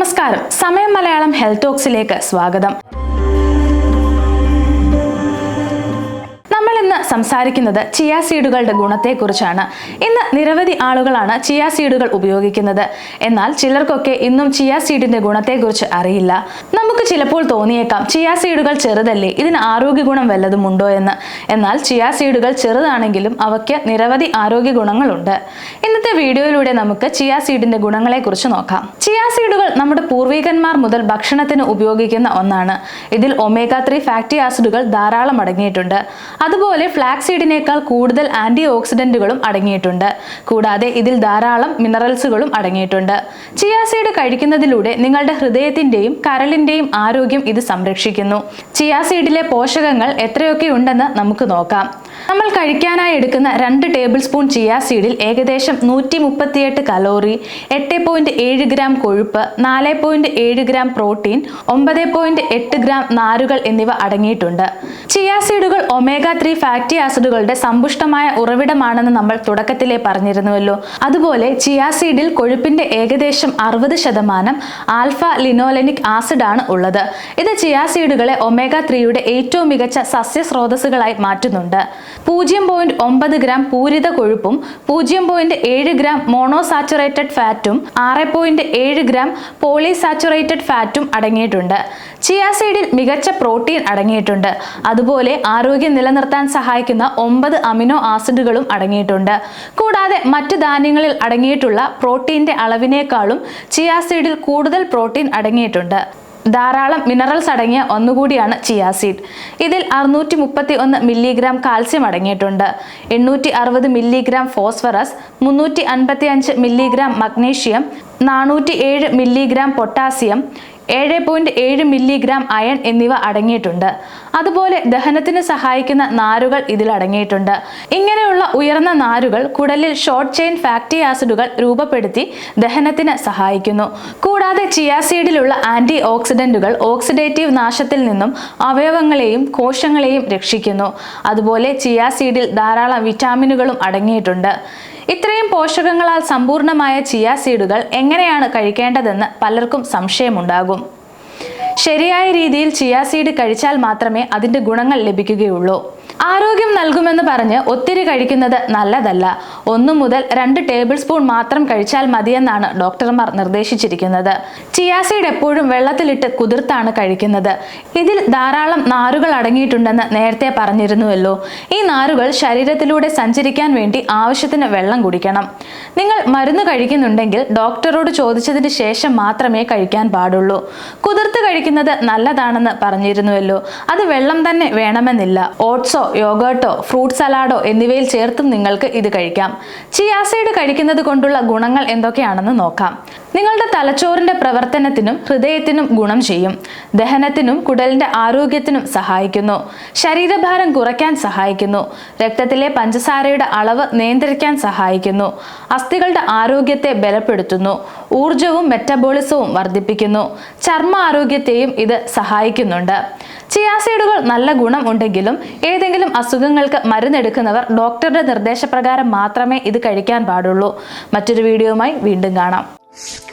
നമസ്കാരം. സമയം മലയാളം ഹെൽത്ത് ടോക്സിലേക്ക് സ്വാഗതം. നമ്മൾ ഇന്ന് സംസാരിക്കുന്നത് ചിയ സീഡുകളുടെ ഗുണത്തെക്കുറിച്ചാണ്. ഇന്ന് നിരവധി ആളുകളാണ് ചിയ സീഡുകൾ ഉപയോഗിക്കുന്നത്. എന്നാൽ ചിലർക്കൊക്കെ ഇന്നും ചിയ സീഡിന്റെ ഗുണത്തെക്കുറിച്ച് അറിയില്ല. നമുക്ക് ചിലപ്പോൾ തോന്നിയേക്കാം. ചിയാ സീഡുകൾ ചെറുതല്ലേ? ഇതിന് ആരോഗ്യ ഗുണം വല്ലതും ഉണ്ടോ എന്ന്. എന്നാൽ ചിയാ സീഡുകൾ ചെറുതാണെങ്കിലും അവയ്ക്ക് നിരവധി ആരോഗ്യ ഗുണങ്ങളുണ്ട് ഇന്നത്തെ വീഡിയോയിലൂടെ നമുക്ക് ചിയാ സീഡിന്റെ ഗുണങ്ങളെക്കുറിച്ച് നോക്കാം. ചിയാ സീഡുകൾ നമ്മുടെ പൂർവികന്മാർ മുതൽ ഭക്ഷണത്തിന് ഉപയോഗിക്കുന്ന ഒന്നാണ്. ഇതിൽ ഒമേഗ ത്രീ ഫാറ്റി ആസിഡുകൾ ധാരാളം അടങ്ങിയിട്ടുണ്ട്. അതുപോലെ ഫ്ലാക്സ് സീഡിനേക്കാൾ കൂടുതൽ ആന്റി ഓക്സിഡന്റുകളും അടങ്ങിയിട്ടുണ്ട്. കൂടാതെ ഇതിൽ ധാരാളം മിനറൽസുകളും അടങ്ങിയിട്ടുണ്ട്. ചിയാ സീഡ് കഴിക്കുന്നതിലൂടെ നിങ്ങളുടെ ഹൃദയത്തിന്റെയും കരളിന്റെയും ആരോഗ്യം ഇത് സംരക്ഷിക്കുന്നു. ചിയാസീഡിലെ പോഷകങ്ങൾ എത്രയൊക്കെ ഉണ്ടെന്ന് നമുക്ക് നോക്കാം. നമ്മൾ കഴിക്കാനായി എടുക്കുന്ന രണ്ട് ടേബിൾ സ്പൂൺ ചിയ സീഡിൽ ഏകദേശം നൂറ്റി മുപ്പത്തിയെട്ട് കലോറി എട്ട് പോയിന്റ് ഏഴ് ഗ്രാം കൊഴുപ്പ് നാല് പോയിന്റ് ഏഴ് ഗ്രാം പ്രോട്ടീൻ ഒമ്പത് പോയിന്റ് എട്ട് ഗ്രാം നാരുകൾ എന്നിവ അടങ്ങിയിട്ടുണ്ട്. ചിയ സീഡുകൾ ഒമേഗ ത്രീ ഫാറ്റി ആസിഡുകളുടെ സമ്പുഷ്ടമായ ഉറവിടമാണെന്ന് നമ്മൾ തുടക്കത്തിലെ പറഞ്ഞിരുന്നുവല്ലോ. അതുപോലെ ചിയ സീഡിൽ കൊഴുപ്പിന്റെ ഏകദേശം അറുപത് ശതമാനം ആൽഫ ലിനോലെനിക് ആസിഡ് ആണ് ഉള്ളത്. ഇത് ചിയ സീഡുകളെ ഒമേഗ ത്രീയുടെ ഏറ്റവും മികച്ച സസ്യ സ്രോതസ്സുകളായി മാറ്റുന്നുണ്ട്. പൂജ്യം പോയിന്റ് ഒമ്പത് ഗ്രാം പൂരിത കൊഴുപ്പും പൂജ്യം പോയിന്റ് ഏഴ് ഗ്രാം മോണോസാച്ചുറേറ്റഡ് ഫാറ്റും ആറ് പോയിന്റ് ഏഴ് ഗ്രാം പോളിസാച്ചുറേറ്റഡ് ഫാറ്റും അടങ്ങിയിട്ടുണ്ട്. ചിയ സീഡിൽ മികച്ച പ്രോട്ടീൻ അടങ്ങിയിട്ടുണ്ട്. അതുപോലെ ആരോഗ്യം നിലനിർത്താൻ സഹായിക്കുന്ന ഒമ്പത് അമിനോ ആസിഡുകളും അടങ്ങിയിട്ടുണ്ട്. കൂടാതെ മറ്റ് ധാന്യങ്ങളിൽ അടങ്ങിയിട്ടുള്ള പ്രോട്ടീന്റെ അളവിനേക്കാളും ചിയ സീഡിൽ കൂടുതൽ പ്രോട്ടീൻ അടങ്ങിയിട്ടുണ്ട്. ധാരാളം മിനറൽസ് അടങ്ങിയ ഒന്നുകൂടിയാണ് ചിയാസീഡ് ഇതിൽ അറുന്നൂറ്റി മുപ്പത്തി ഒന്ന് മില്ലിഗ്രാം കാൽസ്യം അടങ്ങിയിട്ടുണ്ട്. എണ്ണൂറ്റി അറുപത് മില്ലിഗ്രാം ഫോസ്ഫറസ് മുന്നൂറ്റി അൻപത്തി അഞ്ച് മില്ലിഗ്രാം മഗ്നീഷ്യം നാനൂറ്റി ഏഴ് മില്ലിഗ്രാം പൊട്ടാസ്യം ഏഴ് പോയിന്റ് ഏഴ് മില്ലിഗ്രാം അയൺ എന്നിവ അടങ്ങിയിട്ടുണ്ട്. അതുപോലെ ദഹനത്തിന് സഹായിക്കുന്ന നാരുകൾ ഇതിൽ അടങ്ങിയിട്ടുണ്ട്. ഇങ്ങനെയുള്ള ഉയർന്ന നാരുകൾ കുടലിൽ ഷോർട്ട് ചെയിൻ ഫാക്ടി ആസിഡുകൾ രൂപപ്പെടുത്തി ദഹനത്തിന് സഹായിക്കുന്നു. കൂടാതെ ചിയാസീഡിലുള്ള ആന്റി ഓക്സിഡന്റുകൾ ഓക്സിഡേറ്റീവ് നാശത്തിൽ നിന്നും അവയവങ്ങളെയും കോശങ്ങളെയും രക്ഷിക്കുന്നു. അതുപോലെ ചിയാസീഡിൽ ധാരാളം വിറ്റാമിനുകളും അടങ്ങിയിട്ടുണ്ട്. ഇത്രയും പോഷകങ്ങളാൽ സമ്പൂർണമായ ചിയാ സീഡുകൾ എങ്ങനെയാണ് കഴിക്കേണ്ടതെന്ന് പലർക്കും സംശയമുണ്ടാകും. ശരിയായ രീതിയിൽ ചിയാ സീഡ് കഴിച്ചാൽ മാത്രമേ അതിന്റെ ഗുണങ്ങൾ ലഭിക്കുകയുള്ളൂ. ആരോഗ്യം നൽകുമെന്ന് പറഞ്ഞ് ഒത്തിരി കഴിക്കുന്നത് നല്ലതല്ല. ഒന്നു മുതൽ രണ്ട് ടേബിൾ സ്പൂൺ മാത്രം കഴിച്ചാൽ മതിയെന്നാണ് ഡോക്ടർമാർ നിർദ്ദേശിച്ചിരിക്കുന്നത്. ചിയാസീഡ് എപ്പോഴും വെള്ളത്തിലിട്ട് കുതിർത്താണ് കഴിക്കുന്നത്. ഇതിൽ ധാരാളം നാരുകൾ അടങ്ങിയിട്ടുണ്ടെന്ന് നേരത്തെ പറഞ്ഞിരുന്നുവല്ലോ. ഈ നാരുകൾ ശരീരത്തിലൂടെ സഞ്ചരിക്കാൻ വേണ്ടി ആവശ്യത്തിന് വെള്ളം കുടിക്കണം. നിങ്ങൾ മരുന്ന് കഴിക്കുന്നുണ്ടെങ്കിൽ ഡോക്ടറോട് ചോദിച്ചതിന് ശേഷം മാത്രമേ കഴിക്കാൻ പാടുള്ളൂ. കുതിർത്ത് കഴിക്കുന്നത് നല്ലതാണെന്ന് പറഞ്ഞിരുന്നുവല്ലോ. അത് വെള്ളം തന്നെ വേണമെന്നില്ല. ഓട്സോ യോഗേർട്ടോ ഫ്രൂട്ട് സലാഡോ എന്നിവയിൽ ചേർത്തും നിങ്ങൾക്ക് ഇത് കഴിക്കാം. ചിയാസൈഡ് കഴിക്കുന്നത് കൊണ്ടുള്ള ഗുണങ്ങൾ എന്തൊക്കെയാണെന്ന് നോക്കാം. നിങ്ങളുടെ തലച്ചോറിന്റെ പ്രവർത്തനത്തിനും ഹൃദയത്തിനും ഗുണം ചെയ്യും. ദഹനത്തിനും കുടലിന്റെ ആരോഗ്യത്തിനും സഹായിക്കുന്നു. ശരീരഭാരം കുറയ്ക്കാൻ സഹായിക്കുന്നു. രക്തത്തിലെ പഞ്ചസാരയുടെ അളവ് നിയന്ത്രിക്കാൻ സഹായിക്കുന്നു. അസ്ഥികളുടെ ആരോഗ്യത്തെ ബലപ്പെടുത്തുന്നു. ഊർജവും മെറ്റബോളിസവും വർദ്ധിപ്പിക്കുന്നു. ചർമ്മ ആരോഗ്യത്തെയും ഇത് സഹായിക്കുന്നുണ്ട്. ചിയാസീഡുകൾ നല്ല ഗുണം ഉണ്ടെങ്കിലും ഏതെങ്കിലും അസുഖങ്ങൾക്ക് മരുന്നെടുക്കുന്നവർ ഡോക്ടറുടെ നിർദ്ദേശപ്രകാരം മാത്രമേ ഇത് കഴിക്കാൻ പാടുള്ളൂ. മറ്റൊരു വീഡിയോയുമായി വീണ്ടും കാണാം. Sky.